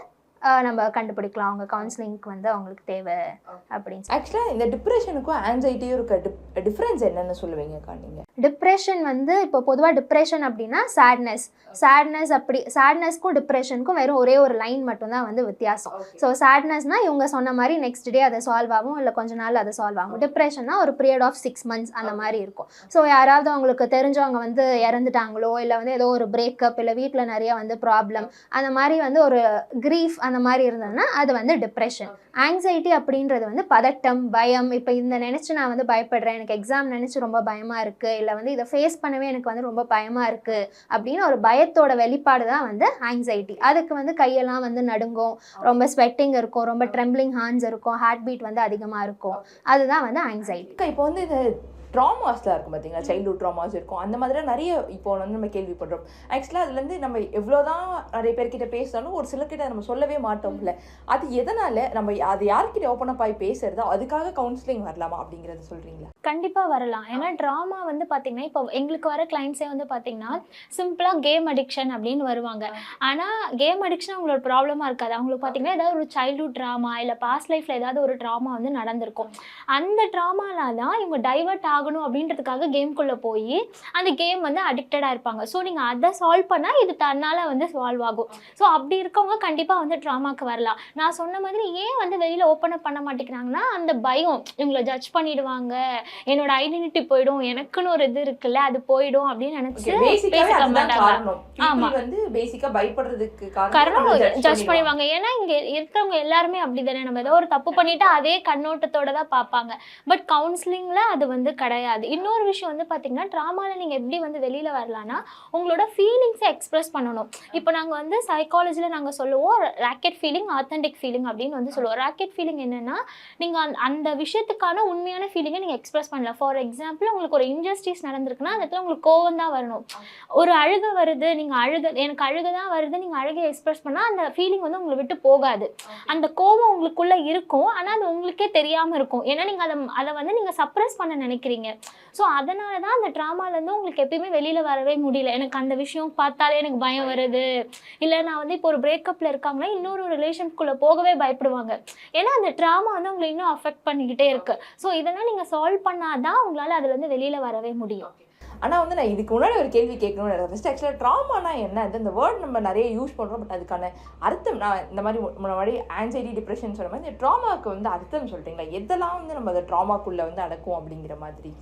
நம்ம கண்டுபிடிக்கலாம். அவங்க கவுன்சிலிங்க்கு வந்து அவங்களுக்கு தேவை அப்படின்னு ஆக்சுவலாக இந்த டிப்ரெஷனுக்கும் ஆன்சைட்டியும் இருக்க டிஃப்ரென்ஸ் என்னன்னு சொல்லுவீங்கக்கா நீங்கள் டிப்ரெஷன் வந்து இப்போ பொதுவாக டிப்ரெஷன் அப்படின்னா சேட்னஸ் சேட்னஸ் அப்படி சேட்னஸ்க்கும் டிப்ரெஷனுக்கும் வெறும் ஒரே ஒரு லைன் மட்டும்தான் வந்து வித்தியாசம். ஸோ சேட்னஸ்னா இவங்க சொன்ன மாதிரி நெக்ஸ்ட் டே அதை சால்வ் ஆகும் இல்லை கொஞ்ச நாள் அது சால்வ் ஆகும். டிப்ரெஷன்னா ஒரு பீரியட் ஆஃப் சிக்ஸ் மந்த்ஸ் அந்த மாதிரி இருக்கும். ஸோ யாராவது அவங்களுக்கு தெரிஞ்சவங்க வந்து இறந்துட்டாங்களோ இல்லை வந்து ஏதோ ஒரு பிரேக்கப் இல்லை வீட்டில் நிறைய வந்து ப்ராப்ளம் அந்த மாதிரி வந்து ஒரு கிரீஃப் அந்த மாதிரி இருந்ததுன்னா அது வந்து டிப்ரெஷன் ஆங்ஸைட்டி அப்படின்றது வந்து பதட்டம் பயம். இப்போ இந்த நினச்சி நான் வந்து பயப்படுறேன். எனக்கு எக்ஸாம் நினச்சி ரொம்ப பயமாக இருக்குது இல்லை வந்து இதை ஃபேஸ் பண்ணவே எனக்கு வந்து ரொம்ப பயமாக இருக்குது அப்படின்னு ஒரு பயத்தோட வெளிப்பாடு தான் வந்து ஆங்ஸைட்டி அதுக்கு வந்து கையெல்லாம் வந்து நடுங்கும். ரொம்ப ஸ்வெட்டிங் இருக்கும். ரொம்ப ட்ரெம்ப்ளிங் ஹார்ன்ஸ் இருக்கும். ஹார்ட் பீட் வந்து அதிகமாக இருக்கும். அதுதான் வந்து ஆங்ஸைட்டி இப்போ வந்து இந்த ட்ராமாஸ்லாம் இருக்கும் பார்த்தீங்களா சைல்ட்ஹுட் ட்ராமாஸ் இருக்கும். அந்த மாதிரி நிறைய இப்போ வந்து நம்ம கேள்விப்படுறோம். ஆக்சுவலாக அதுலேருந்து நம்ம எவ்வளோதான் நிறைய பேர்கிட்ட பேசினாலும் ஒரு சிலர்கிட்ட நம்ம சொல்லவே மாட்டோம்ல. அது எதனால நம்ம அது யார்கிட்ட ஓப்பன் அப் ஆகி பேசுறதோ அதுக்காக கவுன்சிலிங் வரலாமா அப்படிங்கறத சொல்றீங்களா? கண்டிப்பாக வரலாம். ஏன்னா ட்ராமா வந்து பார்த்தீங்கன்னா இப்போ எங்களுக்கு வர கிளைண்ட்ஸே வந்து பார்த்தீங்கன்னா சிம்பிளாக கேம் அடிக்ஷன் அப்படின்னு வருவாங்க. ஆனால் கேம் அடிக்ஷன் அவங்களோட ப்ராப்ளமாக இருக்காது. அவங்களுக்கு பார்த்தீங்கன்னா ஏதாவது ஒரு சைல்ட்ஹுட் ட்ராமா இல்லை பாஸ்ட் லைஃப்பில் ஏதாவது ஒரு ட்ராமா வந்து நடந்திருக்கும். அந்த ட்ராமால தான் இவங்க டைவர்ட் ஆகணும் அப்படின்றதுக்காக கேம்குள்ளே போய் அந்த கேம் வந்து அடிக்டடாக இருப்பாங்க. ஸோ நீங்கள் அதை சால்வ் பண்ணால் இது தன்னால் வந்து சால்வ் ஆகும். ஸோ அப்படி இருக்கவங்க கண்டிப்பாக வந்து ட்ராமாக்கு வரலாம். நான் சொன்ன மாதிரி ஏன் வந்து வெளியில் ஓப்பன் அப் பண்ண மாட்டேங்கிறாங்கன்னா அந்த பயம். இவங்களை ஜட்ஜ் பண்ணிடுவாங்க. என்னோட ஐடென்டிட்டி போயிடும். எனக்குன்னு ஒரு இது இருக்குல்ல அது போயிடும் அப்படின்னு நினைச்சு பேசிக்க மாட்டாங்க ஆமா. வந்து பேசிக்கா பயப்படுறதுக்கு காரணம் ஜட்ஜ் பண்ணிடுவாங்க. ஏன்னா இங்க இருக்கிறவங்க எல்லாருமே அப்படிதானே. நம்ம ஏதோ ஒரு தப்பு பண்ணிட்டு அதே கண்ணோட்டத்தோட தான் பார்ப்பாங்க. பட் கவுன்சிலிங்ல அது வந்து கிடையாது கிடையாது. இன்னொரு விஷயம் வந்து பார்த்தீங்கன்னா ட்ராமாவில் நீங்கள் எப்படி வந்து வெளியில் வரலாம்னா உங்களோட ஃபீலிங்ஸை எக்ஸ்பிரஸ் பண்ணணும். இப்போ நாங்கள் வந்து சைக்காலஜியில் நாங்கள் சொல்லுவோம் ராக்கெட் ஃபீலிங் ஆத்தென்டிக் ஃபீலிங் அப்படின்னு வந்து சொல்லுவோம். ராக்கெட் ஃபீலிங் என்னன்னா நீங்கள் அந்த- அந்த விஷயத்துக்கான உண்மையான ஃபீலிங்கை நீங்கள் எக்ஸ்பிரஸ் பண்ணலாம். ஃபார் எக்ஸாம்பிள் உங்களுக்கு ஒரு இன்ஜஸ்டிஸ் நடந்திருக்குன்னா அந்த இடத்துல உங்களுக்கு கோவம் தான் வரணும். ஒரு அழுக வருது நீங்கள் அழுக எனக்கு அழுக தான் வருது நீங்கள் அழுகை எக்ஸ்பிரஸ் பண்ணால் அந்த ஃபீலிங் வந்து உங்களை விட்டு போகாது. அந்த கோவம் உங்களுக்குள்ளே இருக்கும் ஆனால் அது உங்களுக்கே தெரியாமல் இருக்கும். ஏன்னா நீங்கள் அதை அதை வந்து நீங்கள் சப்ரஸ் பண்ண நினைக்கிறீங்க. ஸோ அதனால தான் அந்த ட்ராமால இருந்து உங்களுக்கு எப்பயுமே வெளியில வரவே முடியல. எனக்கு அந்த விஷயம் பார்த்தாலே எனக்கு பயம் வருது. இல்லை நான் வந்து இப்போ ஒரு பிரேக்கப்பில் இருக்காங்கன்னா இன்னொரு ரிலேஷன்குள்ளே போகவே பயப்படுவாங்க. ஏன்னா அந்த ட்ராமா வந்து உங்களை இன்னும் அஃபெக்ட் பண்ணிக்கிட்டே இருக்கு. ஸோ இதெல்லாம் நீங்க சால்வ் பண்ணாதான் உங்களால் அதுல இருந்து வெளியில் வரவே முடியும். ஆனால் வந்து நான் இதுக்கு முன்னாடி ஒரு கேள்வி கேட்கணும்னு ஃபஸ்ட் ஆக்சுவலாக ட்ராமானா என்ன? இந்த வேர்ட் நம்ம நிறைய யூஸ் பண்ணுறோம் பட் அதுக்கான அர்த்தம் நான் இந்த மாதிரி முன்னாடி ஆன்சைட்டி டிப்ரெஷன் சொல்கிற மாதிரி இந்த ட்ராமாவுக்கு வந்து அர்த்தம் சொல்கிறீங்களா எதெல்லாம் வந்து நம்ம அந்த ட்ராமாக்குள்ளே வந்து அடக்கும் அப்படிங்கிற மாதிரி?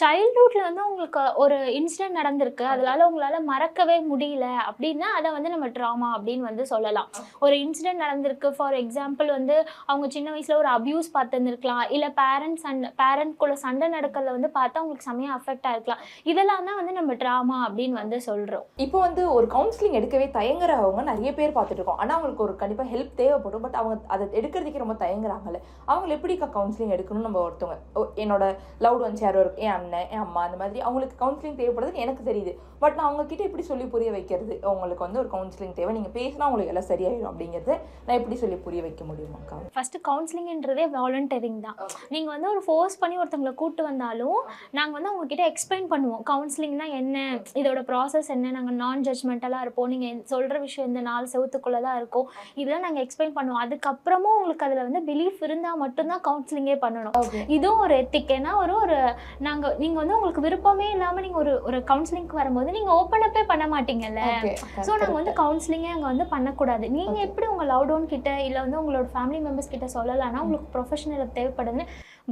சைல்ட்ஹுட்ல வந்து உங்களுக்கு ஒரு இன்சிடென்ட் நடந்திருக்கு. அதனால உங்களால மறக்கவே முடியல. அப்படின்னா அதை வந்து நம்ம ட்ராமா அப்படின்னு வந்து சொல்லலாம். ஒரு இன்சிடென்ட் நடந்திருக்கு. ஃபார் எக்ஸாம்பிள் வந்து அவங்க சின்ன வயசுல ஒரு அபியூஸ் பார்த்துருந்துருக்கலாம். இல்லை பேரண்ட்ஸ் சண்டை பேரண்ட் சண்டை நடக்கிறத வந்து பார்த்தா அவங்களுக்கு செமையாக அஃபெக்ட் ஆயிருக்கலாம். இதெல்லாம் தான் வந்து நம்ம ட்ராமா அப்படின்னு வந்து சொல்றோம். இப்போ வந்து ஒரு கவுன்சிலிங் எடுக்கவே தயங்குறவங்க நிறைய பேர் பார்த்துட்டு இருக்கோம். ஆனால் அவங்களுக்கு ஒரு கண்டிப்பாக ஹெல்ப் தேவைப்படும். பட் அவங்க அதை எடுக்கிறதுக்கே ரொம்ப தயங்குறாங்கல்ல. அவங்க எப்படி கவுன்சிலிங் எடுக்கணும்னு நம்ம ஒருத்தவங்க என்னோட லவ்ட் ஒன்ஸ் யாரோ இருக்கு என் அண்ணன் என் அம்மா அந்த மாதிரி அவங்களுக்கு கவுன்சிலிங் தேவைப்படுதுன்னு எனக்கு தெரியுது. பட் நான் அவங்க கிட்ட எப்படி சொல்லி புரிய வைக்கிறது? உங்களுக்கு வந்து ஒரு கவுன்சிலிங் தேவை. நீங்கள் பேசினா உங்களுக்கு எல்லாம் சரியாயிடும் அப்படிங்கிறது நான் எப்படி சொல்லி புரிய வைக்க முடியுமாக்கா ஃபர்ஸ்ட் கவுன்சிலிங்ன்றதே வாலண்டியரிங் தான். நீங்க வந்து ஒரு ஃபோர்ஸ் பண்ணி ஒருத்தவங்களை கூட்டு வந்தாலும் நாங்க வந்து அவங்க கிட்ட எக்ஸ்பிளைன் பண்ணுவோம். கவுன்சிலிங்னா என்ன? இதோட ப்ராசஸ் என்ன? நாங்க நான் ஜட்மெண்டலாக இருப்போம். நீங்க சொல்ற விஷயம் இந்த நாலு செவத்துக்குள்ள தான் இருக்கும். இதெல்லாம் நாங்க எக்ஸ்பிளைன் பண்ணுவோம். அதுக்கப்புறமும் உங்களுக்கு அதுல வந்து பிலீஃப் இருந்தா மட்டும்தான் கவுன்சிலிங்கே பண்ணணும். இதுவும் ஒரு எத்திக் ஏன்னா ஒரு ஒரு நாங்க நீங்க வந்து உங்களுக்கு விருப்பமே இல்லாம நீங்க ஒரு ஒரு கவுன்சிலிங்க்கு வரும்போது நீங்க ஓப்பன் அப்பே பண்ண மாட்டீங்கல்ல? ஸோ நாங்கள் வந்து கவுன்சிலிங்கே அங்கே வந்து பண்ணக்கூடாது. நீங்கள் எப்படி உங்கள் லவ் டவுன் கிட்ட இல்லை வந்து உங்களோட ஃபேமிலி மெம்பர்ஸ் கிட்ட சொல்லலாம்னா உங்களுக்கு ப்ரொஃபஷனல் தேவைப்படுதுன்னு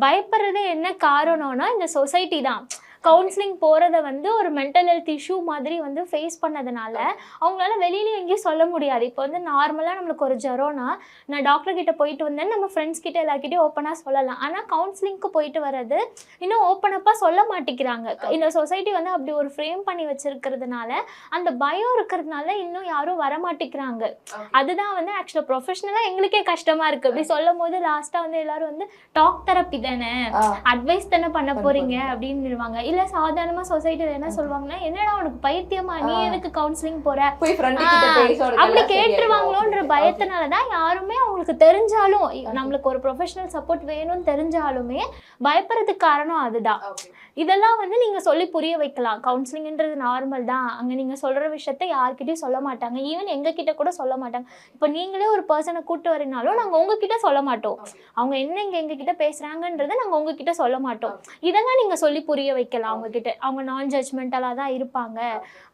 பயப்படுறதே என்ன காரணம்னா இந்த சொசைட்டி தான். கவுன்சிலிங் போகிறத வந்து ஒரு மென்டல் ஹெல்த் இஷ்யூ மாதிரி வந்து ஃபேஸ் பண்ணதுனால அவங்களால வெளியில எங்கேயும் சொல்ல முடியாது. இப்போ வந்து நார்மலாக நம்மளுக்கு ஒரு ஜுரம்னா நான் டாக்டர் கிட்ட போயிட்டு வந்தேன்னு நம்ம ஃப்ரெண்ட்ஸ் கிட்ட எல்லாருக்கிட்டையும் ஓப்பனாக சொல்லலாம். ஆனால் கவுன்சிலிங்க்கு போயிட்டு வர்றது இன்னும் ஓப்பனப்பாக சொல்ல மாட்டேங்கிறாங்க. இந்த சொசைட்டி வந்து அப்படி ஒரு ஃப்ரேம் பண்ணி வச்சிருக்கிறதுனால அந்த பயம் இருக்கிறதுனால இன்னும் யாரும் வர மாட்டேங்கிறாங்க. அதுதான் வந்து ஆக்சுவலாக ப்ரொஃபஷனலாக எங்களுக்கே கஷ்டமா இருக்கு. அப்படி சொல்லும் போது லாஸ்ட்டாக வந்து எல்லாரும் வந்து டாக் தெரப்பி தானே? அட்வைஸ் தானே பண்ண போறீங்க. அப்படின்னுருவாங்க இல்ல சாதாரணமா சொசைட்டில என்ன சொல்லுவாங்கன்னா என்னடா உனக்கு பைத்தியமா? நீ. எதுக்கு கவுன்சிலிங் போற? அப்படி கேட்டுருவாங்களோன்ற. பயத்தினால தான் யாருமே அவங்களுக்கு தெரிஞ்சாலும் நம்மளுக்கு ஒரு ப்ரொஃபஷனல் சப்போர்ட் வேணும்னு தெரிஞ்சாலுமே பயப்படுறதுக்கு காரணம் அதுதான். இதெல்லாம் வந்து நீங்க சொல்லி புரிய வைக்கலாம். கவுன்சிலிங்ன்றது நார்மல் தான். அங்க நீங்க சொல்ற விஷயத்த யார்கிட்டயும் சொல்ல மாட்டாங்க. ஈவன் எங்க கிட்ட கூட சொல்ல மாட்டாங்க. இப்போ நீங்களே ஒரு பர்சனை கூட்டு வரீனாலும் நாங்க உங்ககிட்ட சொல்ல மாட்டோம். அவங்க என்ன இங்க எங்க கிட்ட பேசுறாங்கன்றதை நாங்க உங்ககிட்ட சொல்ல மாட்டோம். இதெல்லாம் நீங்க சொல்லி புரிய வைக்கலாம். அவங்க கிட்ட அவங்க நான் ஜட்ஜ்மெண்டலா தான் இருப்பாங்க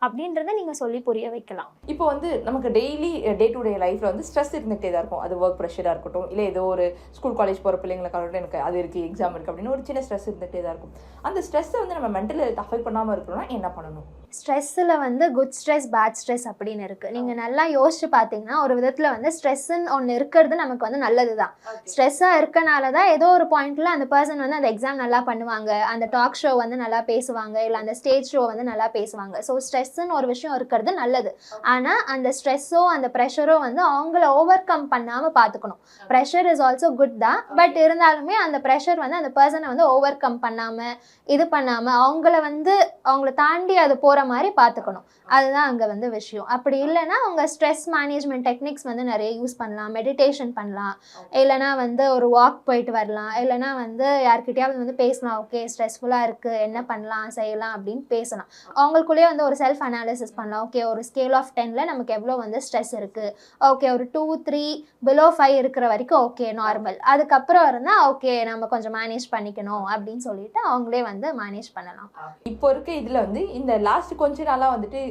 அப்படின்றத நீங்க சொல்லி புரிய வைக்கலாம். இப்போ வந்து நமக்கு டெய்லி டே டு டே லைஃப்ல வந்து ஸ்ட்ரெஸ் இருந்துகிட்டே தான் இருக்கும். அது ஒர்க் ப்ரெஷராக இருக்கட்டும் இல்லை ஏதோ ஒரு ஸ்கூல் காலேஜ் போகிற பிள்ளைங்களுக்காகட்டும் எனக்கு அது இருக்குது எக்ஸாம் இருக்குது அப்படின்னு ஒரு சின்ன ஸ்ட்ரெஸ் இருந்துகிட்டே தான் இருக்கும். அந்த ஸ்ட்ரெஸ்ஸை வந்து நம்ம மென்டல் ஹெல்த் அஃபெக்ட் பண்ணாமல் இருக்கணும்னா என்ன பண்ணணும்? ஸ்ட்ரெஸ்ஸில் வந்து குட் ஸ்ட்ரெஸ் பேட் ஸ்ட்ரெஸ் அப்படின்னு இருக்குது நீங்கள் நல்லா யோசிச்சு பார்த்தீங்கன்னா ஒரு விதத்தில் வந்து ஸ்ட்ரெஸ்ஸுன்னு ஒன்று இருக்கிறது நமக்கு வந்து நல்லது தான். ஸ்ட்ரெஸ்ஸாக இருக்கனால தான் ஏதோ ஒரு பாயிண்ட்ல அந்த பர்சன் வந்து அந்த எக்ஸாம் நல்லா பண்ணுவாங்க. அந்த டாக் ஷோ வந்து நல்லா பேசுவாங்க. இல்லை அந்த ஸ்டேஜ் ஷோ வந்து நல்லா பேசுவாங்க. ஸோ ஸ்ட்ரெஸ்ஸுன்னு ஒரு விஷயம் இருக்கிறது நல்லது. ஆனால் அந்த ஸ்ட்ரெஸ்ஸோ அந்த ப்ரெஷரோ வந்து அவங்கள ஓவர் கம் பண்ணாமல் பார்த்துக்கணும் ப்ரெஷர் இஸ் ஆல்சோ குட் தான். பட் இருந்தாலுமே அந்த ப்ரெஷர் வந்து அந்த பர்சனை வந்து ஓவர் கம் பண்ணாமல் இது பண்ணாமல் அவங்கள வந்து அவங்கள தாண்டி அது போகிற மாதிரி பார்த்துக்கணும் அதுதான் அங்கே வந்து விஷயம். அப்படி இல்லைன்னா அவங்க ஸ்ட்ரெஸ் மேனேஜ்மெண்ட் டெக்னிக்ஸ் வந்து நிறைய யூஸ் பண்ணலாம். மெடிடேஷன் பண்ணலாம். இல்லைனா வந்து ஒரு வாக் போயிட்டு வரலாம். இல்லைனா வந்து யார்கிட்டயாவது வந்து பேசலாம் ஓகே ஸ்ட்ரெஸ்ஃபுல்லாக இருக்குது என்ன பண்ணலாம் செய்யலாம் அப்படின்னு பேசலாம். அவங்களுக்குள்ளேயே வந்து ஒரு செல்ஃப் அனாலிசிஸ் பண்ணலாம். ஓகே ஒரு ஸ்கேல் ஆஃப் டெனில் நமக்கு எவ்வளோ வந்து ஸ்ட்ரெஸ் இருக்குது ஓகே ஒரு டூ த்ரீ பிலோ ஃபைவ் இருக்கிற வரைக்கும் ஓகே நார்மல் அதுக்கப்புறம் இருந்தால் ஓகே நம்ம கொஞ்சம் மேனேஜ் பண்ணிக்கணும் அப்படின்னு சொல்லிட்டு அவங்களே வந்து மேனேஜ் பண்ணலாம். இப்போ இருக்க இதில் வந்து இந்த லாஸ்ட் கொஞ்ச நாளாக வந்துட்டு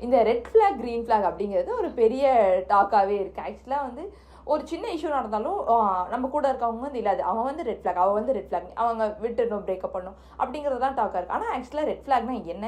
இந்த ரெட் ஃப்ளாக் க்ரீன் ஃப்ளாக் அப்படிங்கிறது ஒரு பெரிய டாக்காகவே இருக்குது ஆக்சுவலாக வந்து ஒரு சின்ன இஷ்யூ நடந்தாலும் நம்ம கூட இருக்கவங்க வந்து இல்லாது அவன் வந்து ரெட் ஃப்ளாக் அவன் வந்து ரெட் ஃப்ளாக் அவங்க விட்டுடணும் பிரேக்கப் பண்ணணும் அப்படிங்கிறது தான் டாக்காக இருக்குது ஆனால் ஆக்சுவலாக ரெட் ஃப்ளாக்னா என்ன?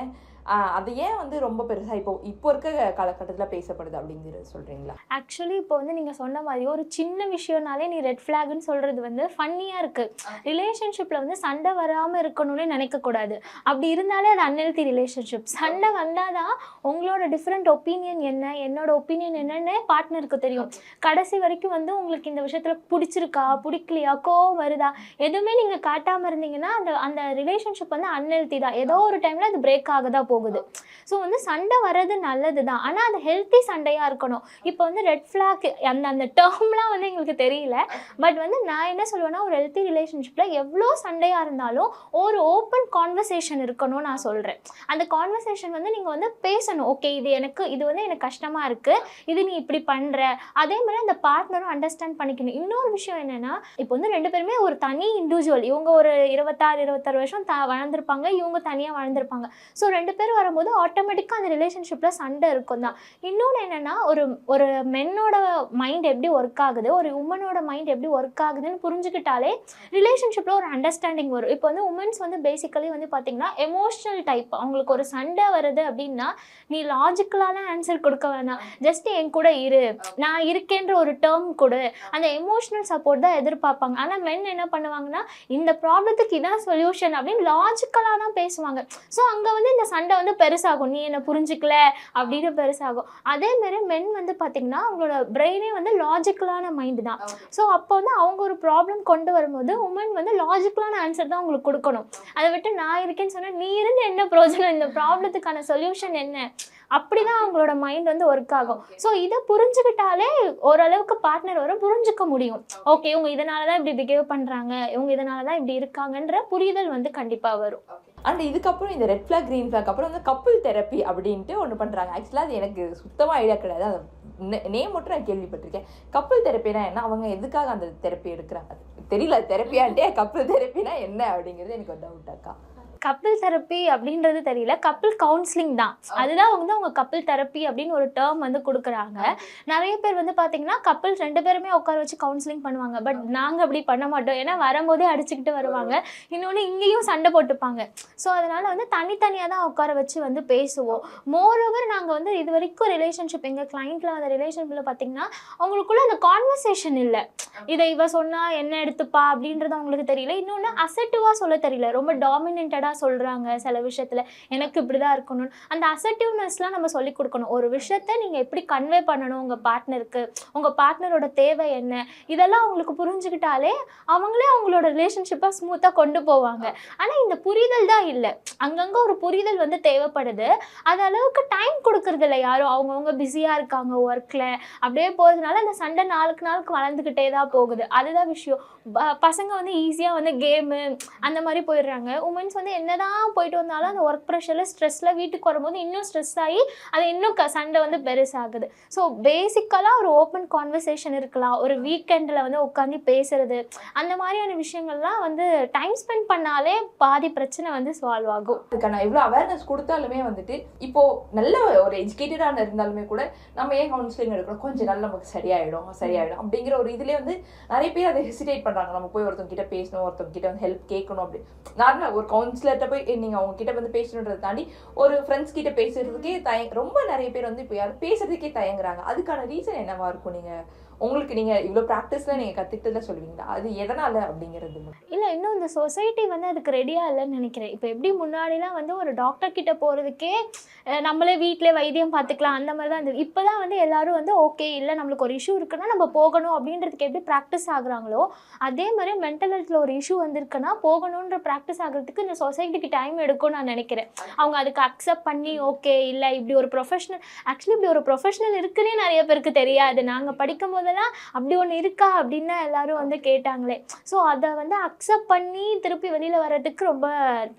அது ஏன் வந்து ரொம்ப பெருசாக இப்போ இப்போ இருக்க காலகட்டத்தில் பேசப்படுது அப்படிங்கிறது சொல்கிறீங்களா ஆக்சுவலி இப்போ வந்து நீங்கள் சொன்ன மாதிரி ஒரு சின்ன விஷயம்னாலே நீ ரெட் ஃப்ளாக்னு சொல்கிறது வந்து ஃபன்னியாக இருக்குது ரிலேஷன்ஷிப்பில் வந்து சண்டை வராமல் இருக்கணும்னு நினைக்கக்கூடாது அப்படி இருந்தாலே அது அன்ஹெல்தி ரிலேஷன்ஷிப் சண்டை வந்தால் தான் உங்களோட டிஃப்ரெண்ட் ஒப்பீனியன் என்ன என்னோட ஒப்பீனியன் என்னன்னு பார்ட்னருக்கு தெரியும். கடைசி வரைக்கும் வந்து உங்களுக்கு இந்த விஷயத்தில் பிடிச்சிருக்கா பிடிக்கலையா கோவம் வருதா எதுவுமே நீங்கள் காட்டாமல் இருந்தீங்கன்னா அந்த அந்த ரிலேஷன்ஷிப் வந்து அன்ஹெல்தி தான். ஏதோ ஒரு டைமில் அது பிரேக் ஆக தான் போகுது. ஸோ வந்து சண்டை வர்றது நல்லது தான் ஆனால் அது ஹெல்த்தி சண்டையாக இருக்கணும். இப்போ வந்து ரெட் ஃப்ளாக் அந்த அந்த டேர்ம்லாம் வந்து எங்களுக்கு தெரியல. பட் வந்து நான் என்ன சொல்லுவேன்னா ஒரு ஹெல்த்தி ரிலேஷன்ஷிப்பில் எவ்வளோ சண்டையாக இருந்தாலும் ஒரு ஓப்பன் கான்வர்சேஷன் இருக்கணும் நான் சொல்கிறேன் அந்த கான்வர்சேஷன் வந்து நீங்கள் வந்து பேசணும். ஓகே இது எனக்கு இது வந்து எனக்கு கஷ்டமாக இருக்குது இது நீ இப்படி பண்ணுற அதே மாதிரி அந்த பார்ட்னரும் அண்டர்ஸ்டாண்ட் பண்ணிக்கணும். இன்னொரு விஷயம் என்னென்னா இப்போ வந்து ரெண்டு பேருமே ஒரு தனி இண்டிவிஜுவல் இவங்க ஒரு இருபத்தாறு இருபத்தாறு வருஷம் த வளர்ந்துருப்பாங்க. இவங்க தனியாக வளர்ந்துருப்பாங்க. ஸோ ரெண்டு பேரும் வரும்போது ஆட்டோமேட்டிக்காக அந்த ரிலேஷன்ஷிப்பில் சண்டை இருக்கும் தான். இன்னொன்று என்னென்னா ஒரு ஒரு மென்னோட மைண்ட் எப்படி ஒர்க் ஆகுது ஒரு உமனோட மைண்ட் எப்படி ஒர்க் ஆகுதுன்னு புரிஞ்சுக்கிட்டாலே ரிலேஷன்ஷிப்பில் ஒரு அண்டர்ஸ்டாண்டிங் வரும். இப்போ வந்து உமன்ஸ் வந்து பேசிக்கலி வந்து பார்த்திங்கன்னா எமோஷ்னல் டைப் அவங்களுக்கு ஒரு சண்டை வருது அப்படின்னா நீ லாஜிக்கலான ஆன்சர் கொடுக்க வேணாம். ஜஸ்ட் என் கூட இரு. நான் இருக்கேன்ற ஒரு டேர்ம் கொடு. அந்த எமோஷ்னல் சப்போர்ட் தான் எதிர்பார்ப்பாங்க. ஆனால் மென் என்ன பண்ணுவாங்கன்னா இந்த ப்ராப்ளத்துக்கு இதான் சொல்யூஷன் அப்படின்னு லாஜிக்கலாக தான் பேசுவாங்க. ஸோ அங்கே வந்து இந்த சண்டை வந்து பெருசாகும். நீ என்னை புரிஞ்சுக்கல? அப்படின்னு பெருசாகும். அதே மாதிரி மென் வந்து பார்த்திங்கன்னா அவங்களோட பிரெயினே வந்து லாஜிக்கலான மைண்டு தான். ஸோ அப்போ வந்து அவங்க ஒரு ப்ராப்ளம் கொண்டு வரும்போது உமன் வந்து லாஜிக்கலான ஆன்சர் தான் உங்களுக்கு கொடுக்கணும். அதை விட்டு நான் இருக்கேன்னு சொன்னால் நீ இருந்து என்ன பிரயோஜனம்? இந்த ப்ராப்ளத்துக்கான சொல்யூஷன் என்ன? அப்படிதான் அவங்களோட மைண்ட் வந்து ஒர்க் ஆகும். ஸோ இதை புரிஞ்சுக்கிட்டாலே ஓரளவுக்கு பார்ட்னர் வரும் புரிஞ்சுக்க முடியும். ஓகே இவங்க இதனால தான் இப்படி பிஹேவ் பண்ணுறாங்க இவங்க இதனால தான் இப்படி இருக்காங்கன்ற புரிதல் வந்து கண்டிப்பாக வரும். அண்ட் இதுக்கப்புறம் இந்த ரெட் ஃப்ளாக் க்ரீன் ஃப்ளாக் அப்புறம் வந்து கப்புள் தெரப்பி அப்படின்ட்டு ஒன்று பண்ணுறாங்க ஆக்சுவலாக அது எனக்கு சுத்தமாக ஐடியா கிடையாது. அது நேம் மட்டும் நான் கேள்விப்பட்டிருக்கேன். கப்புள் தெரப்பினா என்ன? அவங்க எதுக்காக அந்த தெரப்பி எடுக்கிறாங்க? தெரியல. தெரப்பியான்ட்டே கப்புள் தெரப்பினா என்ன அப்படிங்கிறது எனக்கு ஒரு டவுட் அக்கா. கப்பிள் தெரப்பி அப்படின்றது தெரியல. கப்பிள் கவுன்சிலிங் தான். அதுதான் வந்து அவங்க கப்பிள் தெரப்பி அப்படின்னு ஒரு டேர்ம் வந்து கொடுக்குறாங்க. நிறைய பேர் வந்து பார்த்தீங்கன்னா கப்பிள் ரெண்டு பேருமே உட்கார வச்சு கவுன்சிலிங் பண்ணுவாங்க. பட் நாங்கள் அப்படி பண்ண மாட்டோம். ஏன்னா வரும்போதே அடிச்சுக்கிட்டு வருவாங்க. இன்னொன்று இங்கேயும் சண்டை போட்டுப்பாங்க. ஸோ அதனால வந்து தனித்தனியாக தான் உட்கார வச்சு வந்து பேசுவோம். மோரோவர் நாங்கள் வந்து இது வரைக்கும் ரிலேஷன்ஷிப் எங்கள் கிளைண்ட்ல அந்த ரிலேஷன்ஷிப்பில் பார்த்தீங்கன்னா அவங்களுக்குள்ள அந்த கான்வர்சேஷன் இல்லை. இதை இவ சொன்னா என்ன எடுத்துப்பா அப்படின்றது அவங்களுக்கு தெரியல. இன்னொன்று அசட்டிவாக சொல்ல தெரியல. ரொம்ப டாமினேட்டடாக அசர்ட்டிவ்மெண்ட்டாக சொல்கிறாங்க சில விஷயத்தில். எனக்கு இப்படி தான் இருக்கணும் அந்த அசர்ட்டிவ்னஸ்லாம் நம்ம சொல்லிக் கொடுக்கணும். ஒரு விஷயத்த நீங்கள் எப்படி கன்வே பண்ணணும் உங்கள் பார்ட்னருக்கு உங்கள் பார்ட்னரோட தேவை என்ன? இதெல்லாம் அவங்களுக்கு புரிஞ்சுக்கிட்டாலே அவங்களே அவங்களோட ரிலேஷன்ஷிப்பை ஸ்மூத்தாக கொண்டு போவாங்க. ஆனால் இந்த புரிதல் தான் இல்லை. அங்கங்கே ஒரு புரிதல் வந்து தேவைப்படுது. அது அளவுக்கு டைம் கொடுக்கறது இல்லை யாரும். அவங்கவுங்க பிஸியாக இருக்காங்க ஒர்க்கில் அப்படியே போகிறதுனால அந்த சண்டை நாளுக்கு நாளுக்கு வளர்ந்துக்கிட்டே தான் போகுது. அதுதான் விஷயம். ப- பசங்க வந்து ஈஸியாக வந்து கேமு அந்த மாதிரி போயிடுறாங்க. உமன்ஸ் வந்து என்னதான் போயிட்டு வந்தாலும் அந்த ஒர்க் ப்ரெஷரில் ஸ்ட்ரெஸ்ஸில் வீட்டுக்கு வரும்போது இன்னும் ஸ்ட்ரெஸ் ஆகி அது இன்னும் க சண்டை வந்து பெருசாகுது. ஸோ பேசிக்கலாக ஒரு ஓப்பன் கான்வர்சேஷன் இருக்கலாம். ஒரு வீக்கெண்டில் வந்து உட்காந்து பேசுறது. அந்த மாதிரியான விஷயங்கள்லாம் வந்து டைம் ஸ்பெண்ட் பண்ணாலே பாதி பிரச்சனை வந்து சால்வ் ஆகும். அதுக்கான எவ்வளோ அவேர்னஸ் கொடுத்தாலுமே வந்துட்டு இப்போ நல்ல ஒரு எஜுகேட்டடாக இருந்தாலுமே கூட நம்ம ஏன் கவுன்சிலிங் எடுக்கணும் கொஞ்சம் நாள் நமக்கு சரியாயிடும் சரியாயிடும் அப்படிங்கிற ஒரு இதுலேயே வந்து நிறைய பேர் அதை ஹெசிடேட் பண்ணுறாங்க நம்ம போய் ஒருத்தவங்க கிட்ட பேசணும் ஒருத்தவங்க கிட்ட வந்து ஹெல்ப் கேட்கணும் அப்படி. நார்மலாக ஒரு கவுன்சிலர்கிட்ட போய் நீங்கள் அவங்கக்கிட்ட வந்து பேசணுன்றதை தாண்டி ஒரு ஃப்ரெண்ட்ஸ் கிட்ட பேசுறதுக்கே தய ரொம்ப நிறைய பேர் வந்து இப்போ யாரும் பேசுறதுக்கே தயங்குறாங்க. அதுக்கான ரீசன் என்னவா இருக்கும் நீங்கள் உங்களுக்கு நீங்கள் இவ்வளோ ப்ராக்டிஸில் நீங்கள் கற்றுக்கிட்டதில் சொல்லுவீங்களா? அது எதனால் அப்படிங்கிறது இல்லை இன்னும் இந்த சொசைட்டி வந்து அதுக்கு ரெடியாக இல்லைன்னு நினைக்கிறேன். இப்போ எப்படி முன்னாடிலாம் வந்து ஒரு டாக்டர் கிட்ட போகிறதுக்கே நம்மளே வீட்டிலே வைத்தியம் பார்த்துக்கலாம் அந்த மாதிரி தான் இருந்தது. இப்போ தான் வந்து எல்லாரும் வந்து ஓகே இல்லை நம்மளுக்கு ஒரு இஷ்யூ இருக்குன்னா நம்ம போகணும் அப்படின்றதுக்கு எப்படி ப்ராக்டிஸ் ஆகுறாங்களோ அதே மாதிரி மென்டல் ஹெல்த்தில் ஒரு இஷ்யூ வந்திருக்குன்னா போகணுன்ற ப்ராக்டிஸ் ஆகிறதுக்கு இந்த சொசைட்டிக்கு டைம் எடுக்கும் நான் நினைக்கிறேன். அவங்க அதுக்கு அக்செப்ட் பண்ணி ஓகே இல்லை இப்படி ஒரு ப்ரொஃபஷனல் ஆக்சுவலி இப்படி ஒரு ப்ரொஃபஷனல் இருக்குன்னே நிறைய பேருக்கு தெரியாது. நாங்கள் படிக்கும் போதெல்லாம் அப்படி ஒன்று இருக்கா அப்படின்னு எல்லாரும் வந்து கேட்டாங்களே. ஸோ அதை வந்து அக்செப்ட் பண்ணி திருப்பி வெளியில் வர்றதுக்கு ரொம்ப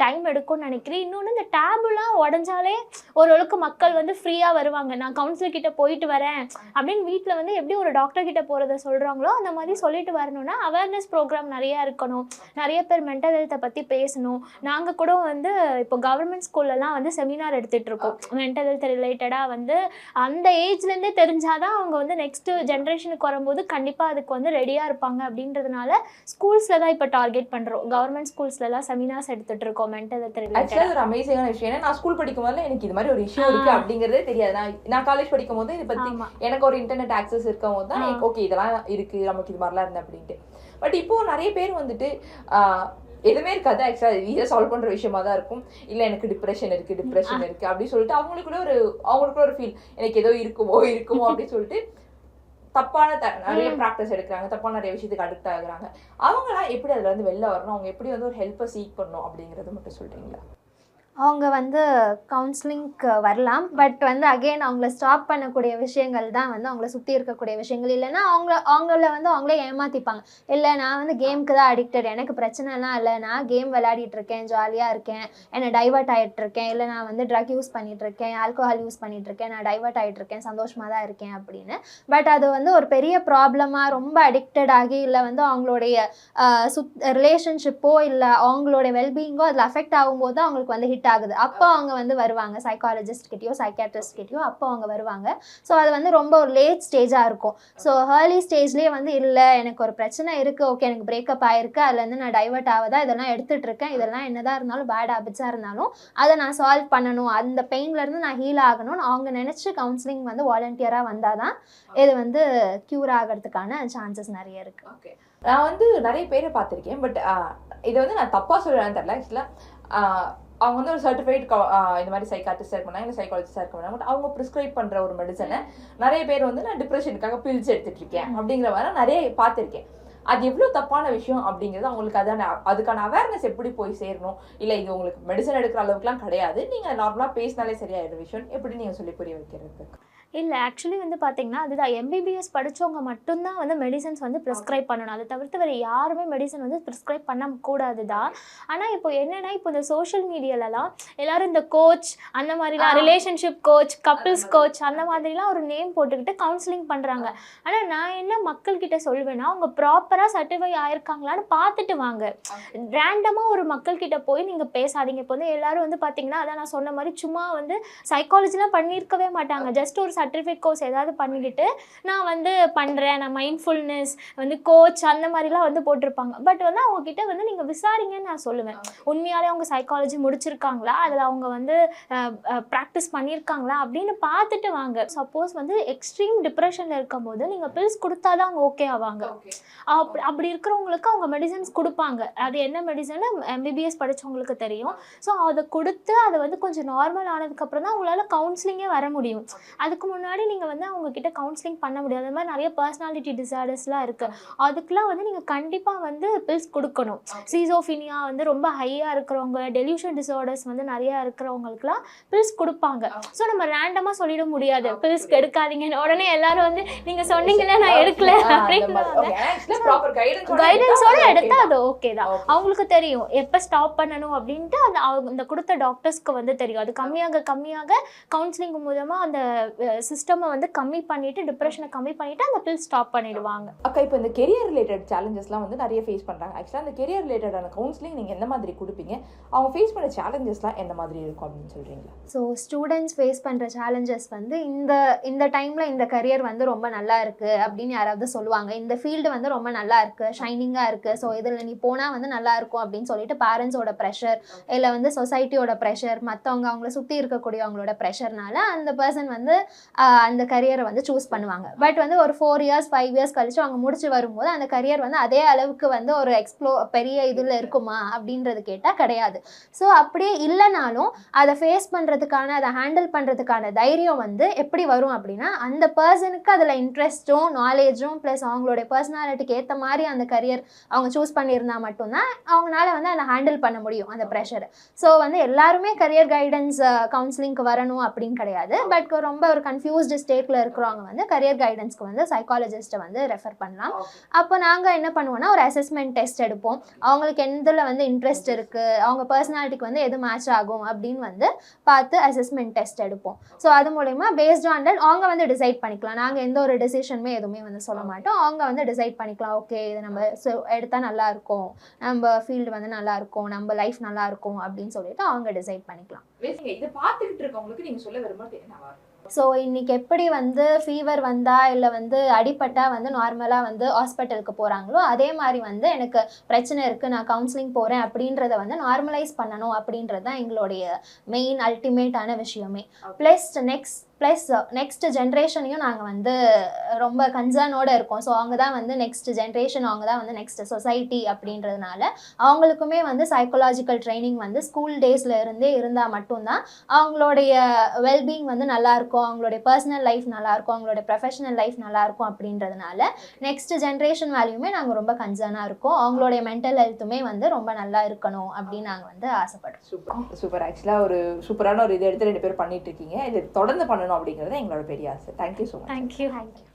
டைம் எடுக்கும்னு நினைக்கிறேன். இன்னொன்று இந்த டேபுலாம் உடஞ்சாலே ஓரளவுக்கு மக்கள் வந்து ஃப்ரீயாக வருவாங்க. நான் கவுன்சிலர் கிட்ட போயிட்டு வரேன் அப்படின்னு வீட்டில் வந்து எப்படி ஒரு டாக்டர் கிட்ட போகிறத சொல்கிறாங்களோ அந்த மாதிரி சொல்லிட்டு வரணும்னா அவேர்னஸ் ப்ரோக்ராம் நிறையா இருக்கணும். நிறைய பேர் மென்டல் ஹெல்த்தை பற்றி பேசணும். நாங்கள் கூட வந்து இப்போ கவர்மெண்ட் ஸ்கூல்லலாம் வந்து செமினார் எடுத்துகிட்டு இருக்கோம். மென்டல் ஹெல்த் ரிலேட்டடாக வந்து அந்த ஏஜ்லேருந்தே தெரிஞ்சாதான் அவங்க வந்து நெக்ஸ்ட்டு ஜென்ரேஷனுக்கு வரும்போது கண்டிப்பாக அதுக்கு வந்து ரெடியாக இருப்பாங்க அப்படின்றதுனால ஸ்கூல்ஸில் தான் இப்போ டார்கெட் பண்ணுறோம் கவர்மெண்ட் ஸ்கூல்ஸ்லலாம் செமினார்ஸ் எடுத்துகிட்டு இருக்கோம் மென்டல் ஹெல்த் ஒரு அமேசிங்கான விஷயம். ஏன்னா நான் ஸ்கூல் படிக்கும் போதுல எனக்கு இது மாதிரி ஒரு இஷ்யூ இருக்கு ஆ. அப்படிங்கறதே தெரியாது. நான் நான் காலேஜ் படிக்கும் போது இதை ஆமாம் எனக்கு ஒரு இன்டர்நெட் ஆக்சஸ் இருக்கும் போது தான். ஓகே இதெல்லாம் இருக்கு நமக்கு இது மாதிரிலாம் இருந்தேன் அப்படின்ட்டு. பட் இப்போ நிறைய பேர் வந்துட்டு எதுவுமே இருக்காது. ஆக்சுவலாக ஈஸியாக சால்வ் பண்ற விஷயமா தான் இருக்கும். இல்ல எனக்கு டிப்ரெஷன் இருக்கு டிப்ரெஷன் இருக்கு அப்படின்னு சொல்லிட்டு அவங்களுக்குள்ள ஒரு அவங்களுக்குள்ள ஒரு ஃபீல் எனக்கு ஏதோ இருக்குமோ இருக்குமோ அப்படின்னு சொல்லிட்டு தப்பான த நிறைய. ப்ராக்டிஸ் எடுக்கிறாங்க தப்பான நிறைய விஷயத்துக்கு அடிக்ட் ஆகுறாங்க. அவங்களாம் எப்படி அதுல இருந்து வெளில வரணும்? அவங்க எப்படி வந்து ஒரு ஹெல்ப்பை சீக் பண்ணணும் அப்படிங்கறது மட்டும் சொல்றீங்களா? அவங்க வந்து கவுன்சிலிங்க்கு வரலாம். பட் வந்து அகெயின் அவங்கள ஸ்டாப் பண்ணக்கூடிய விஷயங்கள் தான் வந்து அவங்கள சுற்றி இருக்கக்கூடிய விஷயங்கள். இல்லைன்னா அவங்கள அவங்கள வந்து அவங்களே ஏமாற்றிப்பாங்க இல்லை நான் வந்து கேமுக்கு தான் அடிக்டட் எனக்கு பிரச்சனைலாம் இல்லை. நான் கேம் விளையாடிட்டு இருக்கேன் ஜாலியாக இருக்கேன். என்னை டைவர்ட் ஆகிட்டு இருக்கேன். இல்லை நான் வந்து ட்ரக் யூஸ் பண்ணிகிட்டு இருக்கேன். ஆல்கோஹால் யூஸ் பண்ணிகிட்டு இருக்கேன். நான் டைவர்ட் ஆகிட்டு இருக்கேன். சந்தோஷமாக தான் இருக்கேன் அப்படின்னு. பட் அது வந்து ஒரு பெரிய ப்ராப்ளமாக ரொம்ப அடிக்டட் ஆகி இல்லை வந்து அவங்களுடைய சுத் ரிலேஷன்ஷிப்போ இல்லை அவங்களுடைய வெல்பீயிங்கோ அதில் அஃபெக்ட் ஆகும்போது தான் அவங்களுக்கு வந்து ஹிட் ஆகுது அப்போ அவங்க வந்து வருவாங்க. சைக்காலஜிஸ்ட் கிட்டயோ சைக்காட்ரிஸ்ட் கிட்டயோ அப்போ அவங்க வருவாங்க. ஸோ அது வந்து ரொம்ப ஒரு லேட் ஸ்டேஜாக இருக்கும். ஸோ ஏர்லி ஸ்டேஜ்லேயே வந்து இல்லை எனக்கு ஒரு பிரச்சனை இருக்குது ஓகே எனக்கு பிரேக்கப் ஆயிருக்கு. அதுலேருந்து நான் டைவர்ட் ஆகுதா இதெல்லாம் எடுத்துட்டு இருக்கேன். இதெல்லாம் என்னதான் இருந்தாலும் பேட் ஹேபிட்ஸாக இருந்தாலும் அதை நான் சால்வ் பண்ணணும். அந்த பெயின்லேருந்து நான் ஹீல் ஆகணும்னு அவங்க நினச்சி கவுன்சிலிங் வந்து வாலண்டியராக வந்தால் தான் இது வந்து க்யூர் ஆகிறதுக்கான சான்சஸ் நிறைய இருக்குது ஓகே நான் வந்து நிறைய பேரை பார்த்துருக்கேன். பட் இதை வந்து நான் தப்பாக சொல்கிறேன்னு தெரியல. ஆக்சுவலாக அவங்க வந்து ஒரு சர்டிஃபைட் இந்த மாதிரி சைக்காட்டிஸ்டாக இருக்கணும் இல்லை சைக்காலஜிஸ்டாக இருக்கணும் பட் அவங்க ப்ரிஸ்கிரைப் பண்ணுற ஒரு மெடிசனை நிறைய பேர் வந்து நான் டிப்ரெஷனுக்காக பில்ஸ் எடுத்துகிட்டு இருக்கேன் அப்படிங்கிற மாதிரி நிறைய பார்த்துருக்கேன். அது எவ்வளோ தப்பான விஷயம் அப்படிங்கிறது அவங்களுக்கு அதான அதுக்கான அவேர்னஸ் எப்படி போய் சேரணும்? இல்லை இது உங்களுக்கு மெடிசன் எடுக்கிற அளவுக்குலாம் கிடையாது. நீங்கள் நார்மலாக பேசினாலே சரியாயிடும் விஷயம். எப்படி நீங்கள் சொல்லி புரிய வைக்கிறது இல்லை ஆக்சுவலி வந்து பார்த்தீங்கன்னா அதுதான். எம்பிபிஎஸ் படிச்சவங்க மட்டும்தான் வந்து மெடிசன்ஸ் வந்து ப்ரிஸ்கிரைப் பண்ணணும். அதை தவிர்த்து வேறு யாருமே மெடிசன் வந்து ப்ரிஸ்கிரைப் பண்ணக்கூடாது தான். ஆனால் இப்போ என்னென்னா இப்போ இந்த சோஷியல் மீடியாலலாம் எல்லாரும் இந்த கோச் அந்த மாதிரிலாம். ரிலேஷன்ஷிப் கோச் கப்பிள்ஸ் கோச் அந்த மாதிரிலாம் ஒரு நேம் போட்டுக்கிட்டு கவுன்சிலிங் பண்ணுறாங்க ஆனால் நான் என்ன மக்கள்கிட்ட சொல்வேன்னா அவங்க ப்ராப்பராக சர்டிஃபை ஆயிருக்காங்களான்னு பார்த்துட்டு வாங்க. ரேண்டமாக ஒரு மக்கள்கிட்ட போய் நீங்கள் பேசாதீங்க. இப்போ வந்து எல்லாரும் வந்து பார்த்தீங்கன்னா அதான் நான் சொன்ன மாதிரி சும்மா வந்து சைக்காலஜிலாம் பண்ணியிருக்கவே மாட்டாங்க. ஜஸ்ட் ஒரு சர்டிஃபிகேட் கோர்ஸ் ஏதாவது பண்ணிக்கிட்டு நான் வந்து பண்ணுறேன் நான் மைண்ட்ஃபுல்னஸ் வந்து கோச் அந்த மாதிரிலாம் வந்து போட்டிருப்பாங்க. பட் வந்து அவங்க கிட்ட வந்து நீங்கள் விசாரிங்கன்னு நான் சொல்லுவேன். உண்மையாலே அவங்க சைக்காலஜி முடிச்சிருக்காங்களா? அதில் அவங்க வந்து ப்ராக்டிஸ் பண்ணியிருக்காங்களா? அப்படின்னு பார்த்துட்டு வாங்க. சப்போஸ் வந்து எக்ஸ்ட்ரீம் டிப்ரெஷனில் இருக்கும்போது நீங்கள் பில்ஸ் கொடுத்தா தான் அவங்க ஓகே ஆவாங்க. அப்படி அப்படி இருக்கிறவங்களுக்கு அவங்க மெடிசன்ஸ் கொடுப்பாங்க. அது என்ன மெடிசன் எம்பிபிஎஸ் படிச்சவங்களுக்கு தெரியும். ஸோ அதை கொடுத்து அது வந்து கொஞ்சம் நார்மல் ஆனதுக்கப்புறம் தான் உங்களால் கவுன்சிலிங்கே வர முடியும். அதுக்கு முன்னாடி நீங்கள் வந்து அவங்க கிட்ட கவுன்சிலிங் பண்ண முடியாது. அது மாதிரி நிறைய பர்சனாலிட்டி டிசார்டர்ஸ்லாம் இருக்குது அதுக்கெலாம் வந்து நீங்கள் கண்டிப்பாக வந்து பில்ஸ் கொடுக்கணும். சீசோஃபினியா வந்து ரொம்ப ஹையாக இருக்கிறவங்க டெலியூஷன் டிசார்டர்ஸ் வந்து நிறையா இருக்கிறவங்களுக்குலாம் பில்ஸ் கொடுப்பாங்க. ஸோ நம்ம ரேண்டமாக சொல்லிட முடியாது. பில்ஸ் எடுக்காதீங்கன்னு உடனே எல்லாரும் வந்து நீங்கள் சொன்னீங்களே நான் எடுக்கல. அப்படின்னு கைடன்ஸோட எடுத்தா அது ஓகே தான். அவங்களுக்கு தெரியும். எப்போ ஸ்டாப் பண்ணணும் அப்படின்ட்டு அந்த அவங்க இந்த கொடுத்த டாக்டர்ஸ்க்கு வந்து தெரியும். அது கம்மியாக கம்மியாக கவுன்சிலிங் மூலமாக அந்த சிஸ்டமை வந்து கம்மி பண்ணிட்டு டிப்ரெஷனை கம்மி பண்ணிட்டு அந்த பில் ஸ்டாப் பண்ணிடுவாங்க. அக்கா இப்போ இந்த கெரியர் ரிலேட்டட் சேலஞ்சஸ்லாம் வந்து நிறைய ஃபேஸ் பண்ணுறாங்க ஆக்சுவலாக அந்த கெரியர் ரிலேட்டடான கவுன்சிலிங் நீங்கள் எந்த மாதிரி கொடுப்பீங்க? அவங்க ஃபேஸ் பண்ண சேலஞ்சஸ்லாம் எந்த மாதிரி இருக்கும் அப்படின்னு சொல்கிறீங்களா ஸோ ஸ்டூடெண்ட்ஸ் ஃபேஸ் பண்ணுற சேலஞ்சஸ் வந்து இந்த இந்த டைமில் இந்த கரியர் வந்து ரொம்ப நல்லா இருக்குது அப்படின்னு யாராவது சொல்லுவாங்க. இந்த ஃபீல்டு வந்து ரொம்ப நல்லா இருக்குது ஷைனிங்காக இருக்குது ஸோ இதில் நீ போனால் வந்து நல்லா இருக்கும் அப்படின்னு சொல்லிட்டு பேரண்ட்ஸோட ப்ரெஷர் இல்லை வந்து சொசைட்டியோட ப்ரெஷர் மற்றவங்க அவங்கள சுற்றி இருக்கக்கூடியவங்களோட ப்ரெஷர்னால அந்த பர்சன் வந்து அந்த கரியரை வந்து சூஸ் பண்ணுவாங்க. பட் வந்து ஒரு ஃபோர் இயர்ஸ் ஃபைவ் இயர்ஸ் கழிச்சு அவங்க முடிச்சு வரும்போது அந்த கரியர் வந்து அதே அளவுக்கு வந்து ஒரு எக்ஸ்ப்ளோ பெரிய இதில் இருக்குமா அப்படின்றது கேட்டால் கிடையாது. ஸோ அப்படியே இல்லைனாலும் அதை ஃபேஸ் பண்ணுறதுக்கான அதை ஹேண்டில் பண்ணுறதுக்கான தைரியம் வந்து எப்படி வரும் அப்படின்னா அந்த பர்சனுக்கு அதில் இன்ட்ரெஸ்ட்டும் நாலேஜும் ப்ளஸ் அவங்களுடைய பர்சனாலிட்டிக்கு ஏற்ற மாதிரி அந்த கரியர் அவங்க சூஸ் பண்ணியிருந்தா மட்டும்தான் அவங்களால வந்து அதை ஹேண்டில் பண்ண முடியும் அந்த ப்ரெஷர் ஸோ வந்து எல்லாருமே கரியர் கைடன்ஸ் கவுன்சிலிங்க்கு வரணும் அப்படின்னு கிடையாது. பட் ரொம்ப ஒரு கன்ஃபியூஸ்டு ஸ்டேட்டில் இருக்கிறவங்க வந்து கரியர் கைடன்ஸ்க்கு வந்து சைக்காலஜிஸ்ட்டை வந்து ரெஃபர் பண்ணலாம். அப்போ நாங்கள் என்ன பண்ணுவோம்னா ஒரு அசஸ்மெண்ட் டெஸ்ட் எடுப்போம். அவங்களுக்கு எதில் வந்து இன்ட்ரெஸ்ட் இருக்குது அவங்க பர்சனாலிட்டிக்கு வந்து எது மேட்ச் ஆகும் அப்படின்னு வந்து பார்த்து அசஸ்மெண்ட் டெஸ்ட் எடுப்போம். ஸோ அது மூலயமா பேஸ்ட் ஆன் தட் அவங்க வந்து டிசைட் பண்ணிக்கலாம். நாங்கள் எந்த ஒரு டெசிஷனுமே எதுவுமே வந்து சொல்ல மாட்டோம். அவங்க வந்து டிசைட் பண்ணிக்கலாம். ஓகே இது நம்ம எடுத்தால் நல்லா இருக்கும். நம்ம ஃபீல்டு வந்து நல்லா இருக்கும். நம்ம லைஃப் நல்லா இருக்கும் அப்படின்னு சொல்லிட்டு அவங்க டிசைட் பண்ணிக்கலாம். இதை பார்த்துக்கிட்டு இருக்கவங்களுக்கு நீங்கள் சொல்ல என்னவா ஸோ இன்னைக்கு எப்படி வந்து ஃபீவர் வந்தா இல்லை வந்து அடிபட்டா வந்து நார்மலாக வந்து ஹாஸ்பிட்டலுக்கு போகிறாங்களோ அதே மாதிரி வந்து எனக்கு பிரச்சனை இருக்குது நான் கவுன்சிலிங் போகிறேன் அப்படின்றத வந்து நார்மலைஸ் பண்ணணும் அப்படின்றது தான் எங்களுடைய மெயின் அல்டிமேட்டான விஷயமே. ப்ளஸ் நெக்ஸ்ட் ப்ளஸ் நெக்ஸ்ட் ஜென்ரேஷனையும் நாங்கள் வந்து ரொம்ப கன்சர்னோடு இருக்கோம். ஸோ அவங்க தான் வந்து நெக்ஸ்ட் ஜென்ரேஷன் அவங்க தான் வந்து நெக்ஸ்ட் சொசைட்டி அப்படின்றதுனால அவங்களுக்குமே வந்து சைக்கலாஜிக்கல் ட்ரைனிங் வந்து ஸ்கூல் டேஸில் இருந்தே இருந்தால் மட்டும்தான் அவங்களுடைய வெல்பீங் வந்து நல்லாயிருக்கும் அவங்களுடைய பர்சனல் லைஃப் நல்லாயிருக்கும் அவங்களுடைய ப்ரொஃபஷனல் லைஃப் நல்லாயிருக்கும் அப்படின்றதுனால நெக்ஸ்ட் ஜென்ரேஷன் வேல்யூமே நாங்கள் ரொம்ப கன்சர்னாக இருக்கோம். அவங்களுடைய மென்டல் ஹெல்த்துமே வந்து ரொம்ப நல்லா இருக்கணும் அப்படின்னு நாங்கள் வந்து ஆசைப்படுறோம். சூப்பர். சூப்பர். ஆக்சுவலாக ஒரு சூப்பரான ஒரு இது எடுத்து ரெண்டு பேரும் பண்ணிட்டு இருக்கீங்க. இது தொடர்ந்து பண்ணணும் அப்படிங்கிறது எங்களோட பெரிய ஆசை. Thank you so much thank you thank you